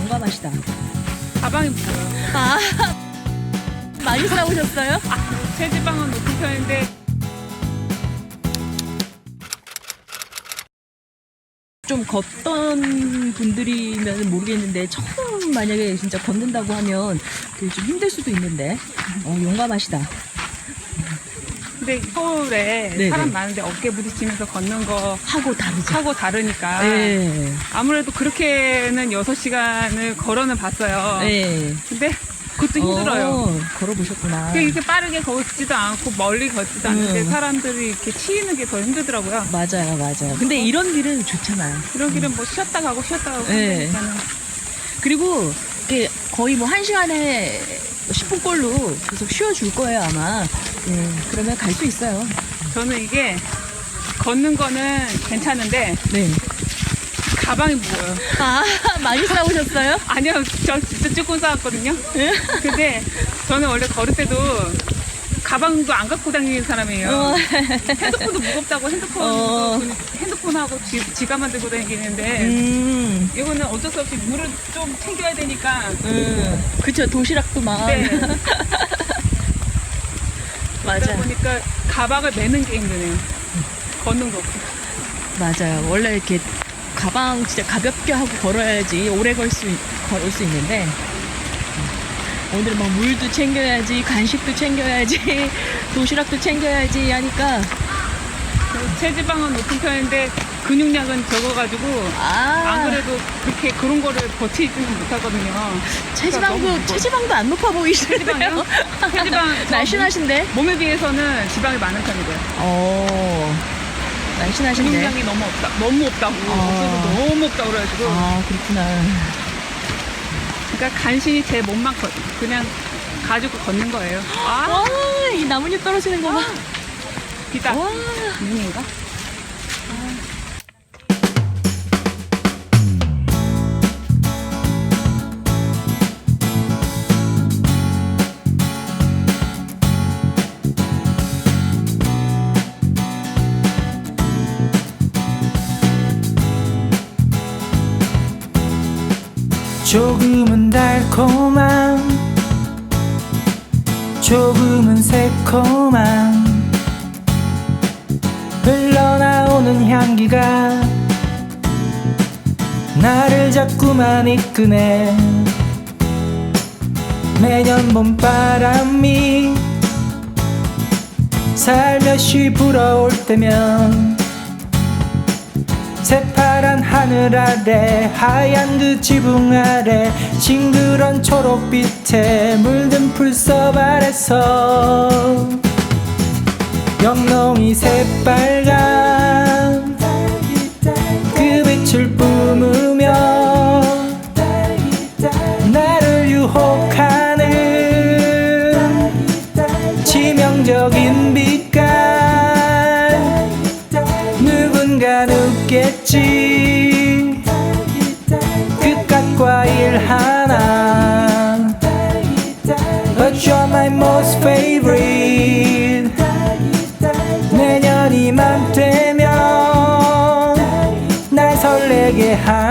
용감하시다. 가방이 뭐예요? 아, 많이 싸우셨어요? 체지방은 높은 편인데 좀 걷던 분들이면 모르겠는데 처음 만약에 진짜 걷는다고 하면 그게 좀 힘들 수도 있는데 어, 용감하시다. 근데 서울에 네네. 사람 많은데 어깨 부딪히면서 걷는 거 하고 다르죠. 하고 다르니까 네. 아무래도 그렇게는 6시간을 걸어는 봤어요. 네. 근데 그것도 힘들어요. 어, 걸어보셨구나. 그게 이렇게 빠르게 걷지도 않고 멀리 걷지도 않는데 음. 사람들이 이렇게 치이는 게 더 힘들더라고요. 맞아요, 맞아요. 근데 이런 길은 좋잖아요. 이런 길은 뭐 쉬었다 가고 쉬었다 가고 네. 하니까는 그리고 이게 거의 뭐한 시간에 10분 꼴로 계속 쉬어줄 거예요, 아마. 예, 그러면 갈 수 있어요. 저는 이게 걷는 거는 괜찮은데 네. 가방이 무거워요. 아, 많이 싸우셨어요? 아니요, 저 진짜 조금 싸웠거든요. 근데 저는 원래 걸을 때도 가방도 안 갖고 다니는 사람이에요. 어, 핸드폰도 무겁다고 핸드폰 어. 핸드폰하고 지, 지갑만 들고 다니는데 음, 이거는 어쩔 수 없이 물을 좀 챙겨야 되니까 음. 그쵸, 도시락도 막. 네. 그러다 맞아요. 보니까 가방을 매는 게 힘드네요. 걷는 거. 맞아요. 원래 이렇게 가방 진짜 가볍게 하고 걸어야지 오래 걸 수, 걸을 수 있는데, 음, 오늘은 막 물도 챙겨야지, 간식도 챙겨야지, 도시락도 챙겨야지 하니까, 체지방은 높은 편인데 근육량은 적어가지고 아, 안 그래도 그렇게 그런 거를 버티지는 못하거든요. 체지방도, 너무 무거워. 체지방도 안 높아. 체지방이요? 체지방 저 날씬하신데? 몸에 비해서는 지방이 많은 편이고요. 어, 날씬하신데? 근육량이 너무 없다. 너무 없다고. 아. 없어서 너무 없다고 그래가지고. 아, 그렇구나. 그러니까 간신히 제 몸만 걷, 그냥 가지고 걷는 거예요. 아, 와, 이 나뭇잎 떨어지는 거 봐. 비다. 와. 눈인가? 조금은 달콤한 조금은 새콤한 흘러나오는 향기가 나를 자꾸만 이끄네. 매년 봄바람이 살며시 불어올 때면 새파란 하늘 아래 하얀 그 지붕 아래 싱그런 초록빛에 물든 풀섭 아래서 영롱이 새빨간 그 빛을 뿜으며 나를 유혹하는 치명적인 빛깔. 누군가는 있겠지 끝과 일 하나 But you're my most favorite 내년 이맘때면 날 설레게 하